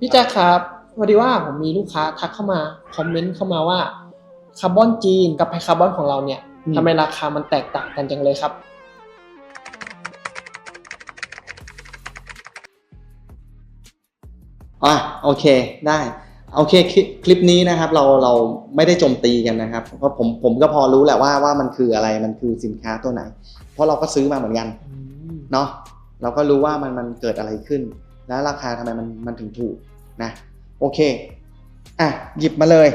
พี่แจ๊คครับพอดีว่าผมมีลูกค้าทักเข้ามาคอมเมนต์เข้ามาว่าคาร์บอนจีนกับไฮคาร์บอนของเราเนี่ยอืมทำไมราคามันแตกต่างกันจังเลยครับ อะโอเคได้โอเคคลิปคลิปนี้นะครับเราเราไม่ได้โจมตีกันนะครับเพราะผมผมก็พอรู้แหละว่าว่ามันคืออะไรมันคือสินค้าตัวไหน เพราะเราก็ซื้อมาเหมือนกันเนาะเราก็รู้ว่ามันมันเกิดอะไรขึ้น แล้วราคาทำไมมันมันถึงถูกนะโอเคอะหยิบมาเลย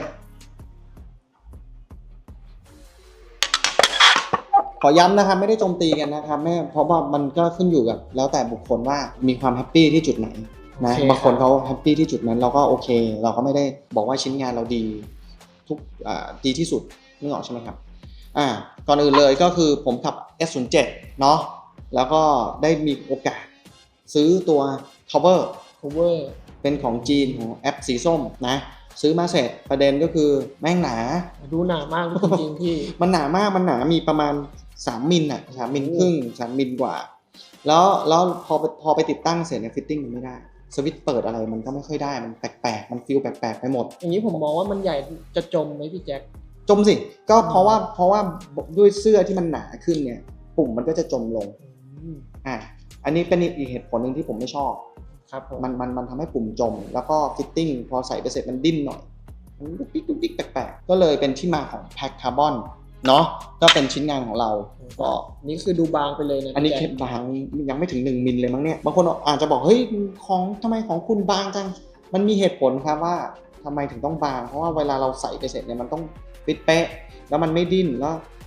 ขอย้ำนะครับไม่ได้โจมตีกันนะครับไม่เพราะว่ามันก็ขึ้นอยู่กับ แล้วแต่บุคคลว่ามีความแฮปปี้ที่จุดไหนนะโอเค บางคนเขาแฮปปี้ที่จุดนั้นเราก็โอเค เราก็ไม่ได้บอกว่าชิ้นงานเราดีทุกอ่าดีที่สุดนึกออกใช่ไหมครับอ่าก่อนอื่นเลยก็คือผมขับ S07 เนาะแล้วก็ได้มีโอกาส ซื้อตัว cover cover เป็นของจีนของแอปสีส้มนะซื้อมาเสร็จประเด็นก็คือแม่งหนา ดูหนามากจริงๆพี่ มันหนามากมันหนามีประมาณ 3มิลอะสามมิลครึ่งสามมิลกว่า แล้วแล้วพอไปพอไปติดตั้งเสร็จเนี่ยฟิตติ้งมันไม่ได้สวิตช์เปิดอะไรมันก็ไม่ค่อยได้มันแปลกๆ มันฟิลแปลกๆไปหมด อย่างนี้ผมมองว่ามันใหญ่จะจมไหมพี่แจ็คจมสิก็เพราะว่าเพราะว่าด้วยเสื้อที่มันหนาขึ้นเนี่ย ปุ่มมันก็จะจมลงอืม อะอันนี้เป็นอีกเหตุผลหนึ่งที่ผมไม่ชอบครับผมมันมันมันทำให้ปุ่มจม แล้วก็ฟิตติ้งพอใส่ไปเสร็จมันดิ้นหน่อย มันดุ๊กดิ๊กดุ๊กดิ๊กแปลกๆ ก็เลยเป็นที่มาของแพ็คคาร์บอนเนาะก็เป็นชิ้นงานของเราก็ นี่คือดูบางไปเลยนะอันนี้พี่เคแจ็ปบางยังไม่ถึง 1มิลเลยมั้งเนี่ยบางคนอาจจะบอกเฮ้ยของทำไมของคุณบางจังมันมีเหตุผลครับว่าทำไมถึงต้องบาง เพราะว่าเวลาเราใส่ไปเสร็จเนี่ยมันต้องฟิตเป๊ะ แล้วมันไม่ดิ้นแล้วอ่า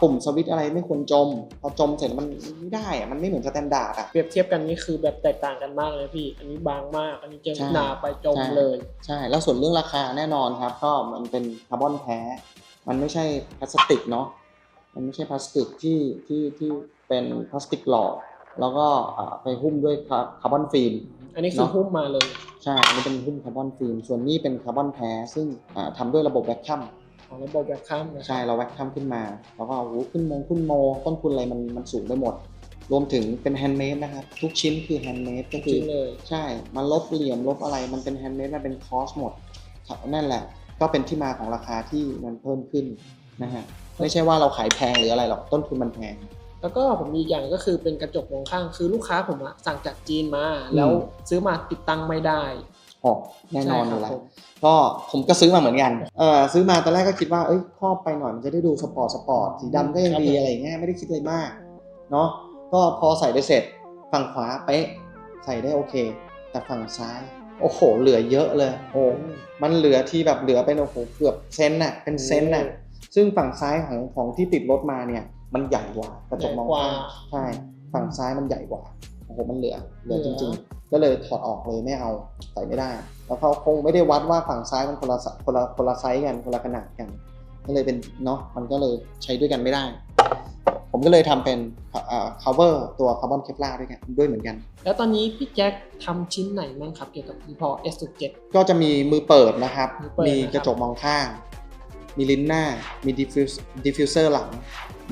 ปุ่มสวิตช์อะไรไม่ควรจม พอจมเสร็จมันไม่ได้อะมันไม่เหมือนสแตนดาร์ดอะเปรียบเทียบกันนี่คือแบบแตกต่างกันมากเลยพี่ อันนี้บางมาก อันนี้จะใช่หนาไปจมใช่เลย ใช่ แล้วส่วนเรื่องราคาแน่นอนครับ ก็มันเป็นคาร์บอนแท้ มันไม่ใช่พลาสติกเนาะ มันไม่ใช่พลาสติกที่ที่ที่เป็นพลาสติกหล่อ แล้วก็อ่าไปหุ้มด้วยคาคาร์บอนฟิล์ม อันนี้คือเนอะหุ้มมาเลย ใช่ อันนี้เป็นหุ้มคาร์บอนฟิล์ม ส่วนนี้เป็นคาร์บอนแท้ ซึ่งอ่าทำด้วยระบบแวคคัม ของระบบแบบข้ามนะคใช่รับเราแวคคัมขึ้นมา แล้วก็โอ้โหขึ้นโมงขึ้นโมต้นทุนอะไรมันมันสูงไปหมด รวมถึงเป็นแฮนด์เมดนะครับ ทุกชิ้นคือแฮนด์เมดก็จคืริองเลยใช่มันลบเหลี่ยมลบอะไรมันเป็นแฮนด์เมดมันเป็นคอสหมดครับนั่นแหละ ก็เป็นที่มาของราคาที่มันเพิ่มขึ้นนะฮะไม่ใช่ว่าเราขายแพงหรืออะไรหรอกต้นทุนมันแพงแล้วก็ผมมีอีกอย่างก็คือเป็นกระจกมองข้างคือลูกค้าผมอะสั่งจากจีนมา แล้วซื้อมาติดตั้งไม่ได้ ออกแน่นอนอใช่ยู่ครัแล้บวผมก็ผมก็ซื้อมาเหมือนกันเออซื้อมาตอนแรกก็คิดว่าเอ้ยครอบไปหน่อยมันจะได้ดูสปอร์ตสปอร์ตสีดำก็ยังดีอะไรอย่างเงี้ยไม่ได้คิดอะไรมากเนาะก็พอใส่ไปเสร็จฝั่งขวาเป๊ะใส่ได้โอเค แต่ฝั่งซ้าย โอ้โห เหลือเยอะเลย โอ้มันเหลือที่แบบเหลือเป็นโอ้โหเกือบเซนน่ะเป็นเซนน่ะซึ่งฝั่งซ้ายของของที่ติดรถมาเนี่ย มันใหญ่กว่ากระจกมองใหญ่กว่า ข้างใช่ฝั่งซ้ายมันใหญ่กว่า โอ้โหมันเหลือเหลือเหลืจอริง ๆ ก็เลยถอดออกเลยไม่เอาใส่ไม่ได้ แล้วเขาคงไม่ได้วัดว่าฝั่งซ้ายมันคนละสคนละคนละไซส์กันคนละขนาดกัน ก็เลยเป็นเนาะมันก็เลยใช้ด้วยกันไม่ได้ ผมก็เลยทำเป็นอ่า cover ตัวคาร์บอนเคปลาด้วยกันด้วยเหมือนกัน แล้วตอนนี้พี่แจ็คทำชิ้นไหนบ้างครับเกี่ยวกับพอ S17 ก็จะมีมือเปิดนะครับมือเปิดมีนะครับกระจกมองข้าง มีลิ้นหน้า มีดิฟฟิวดิฟฟิวเซอร์หลัง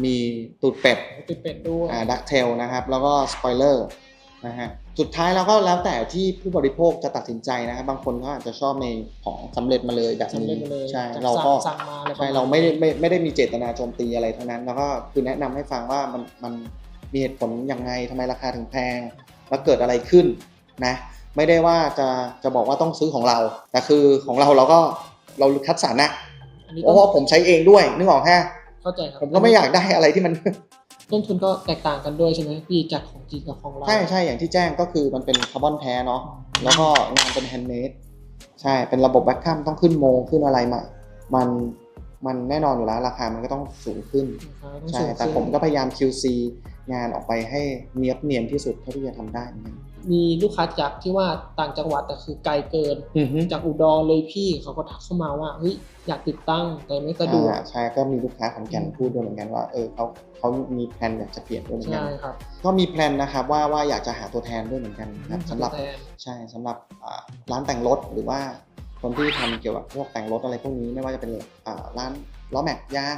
มีตูดเป็ดติดเป็ดด้วยอ่าดักเทลนะครับ แล้วก็สปอยเลอร์ นะฮะสุดท้ายแล้วก็แล้วแต่ที่ผู้บริโภคจะตัดสินใจนะครับบางคนเขาอาจจะชอบในของสำเร็จมาเลยแบบสำเร็นี้จมาเลยใช่จากเราก็สั่งสั่งมาอะไรประใช่ณเราไม่ได้นี้ไม่ไม่ได้มีเจตนาโจมตีอะไรทั้งนั้น แล้วก็คือแนะนำให้ฟังว่ามันมันมีเหตุผลยังไงทำไมราคาถึงแพง แล้วเกิดอะไรขึ้นนะไม่ได้ว่าจะจะบอกว่าต้องซื้อของเราแต่คือของเราเราก็เราคัดสรรนะอันนี้เพต้นราะว่าผมใช้เองด้วยนึกออกฮะเข้าใจครับผมก็ไม่อยากได้อะไรที่มัน ต้นทุนก็แตกต่างกันด้วยใช่ไหมพี่จากของจีนกับของเราใช่ใช่อย่างที่แจ้งก็คือมันเป็นคาร์บอนแท้เนาะแล้วก็งานเป็นแฮนด์เมดใช่เป็นระบบแบ็คคัมต้องขึ้นโมขึ้นอะไรใหม่ มันมันแน่นอนอยู่แล้วราคามันก็ต้องสูงขึ้นราคาต้องใช่สูงแต่ขึ้นผมก็พยายาม QC งานออกไปให้เนียบเนียนที่สุดเท่าที่จะทำได้เหมือนกันมีลูกค้าจากที่ว่าต่างจังหวัดแต่คือไกลเกินอือฮึจากอุดรเลยพี่เขาก็ทักเข้ามาว่าเฮ้ยอยากติดตั้งแต่ไม่สะดวกอ่าใช่ก็มีลูกค้าขอนแก่นพูดด้วยเหมือนกันว่าเออเขาเขามีแพลนอยากจะเปลี่ยนด้วยเหมือนกัใช่นครับก็มีแพลนนะครับว่าว่าอยากจะหาตัวแทนด้วยเหมือนกันนะครับสำหรับแทนใช่สำหรับอ่าร้านแต่งรถหรือว่าคนที่ทำเกี่ยวกับพวกแต่งรถอะไรพวกนี้ไม่ว่าจะเป็นอ่าร้านล้อแม็กยาง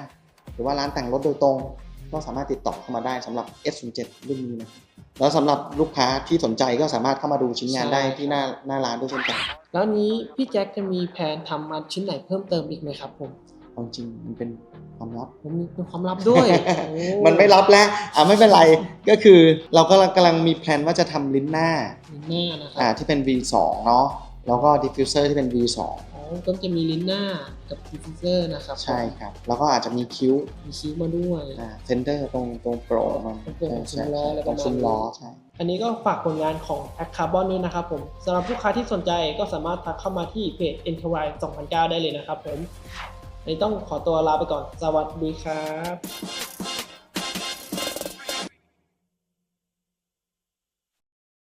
หรือว่าร้านแต่งรถโดยตรง ก็สามารถติดต่อเข้ามาได้สำหรับ S07 รุ่นนี้นะครับแล้วสำหรับลูกค้าที่สนใจก็สามารถเข้ามาดูชิ้นงานใช่ได้ที่หน้าหน้าร้านด้วยเช่นกันแล้วนี้พี่แจ็คจะมีแผนทำมาชิ้นไหนเพิ่มเติมอีกไหมครับผมเอาจริงมันเป็นความลับ ผมมีเป็นความลับด้วยโอ้มันไม่รับแล้วอ่าไม่เป็นไรก็คือเราก็กำลังมีแพลนว่าจะทำลิ้นหน้าลิ้นหน้านะครัอ่าบที่เป็น V2 เนาะแล้วก็ดิฟฟิวเซอร์ที่เป็น V2 อ๋อ ก็จะมีลิ้นหน้ากับดิฟฟิวเซอร์นะครับใช่ครับ แล้วก็อาจจะมีคิ้วมีคิ้วมาด้วยอ่าเซนเตอร์ตรงตรงโปรมันตรงโปร่งใช่ซุ้มล้ออะไรตปรระงมาณซุ้มล้อใช่อันนี้ก็ฝากผลงานของ a c Carbon ด้วยนะครับผมสำหรับลูกค้าที่สนใจก็สามารถทักเข้ามาที่เพจ e n t e r i 2009ได้เลยนะครับผมวันนี้ต้องขอตัวลาไปก่อนสวัสดีครับ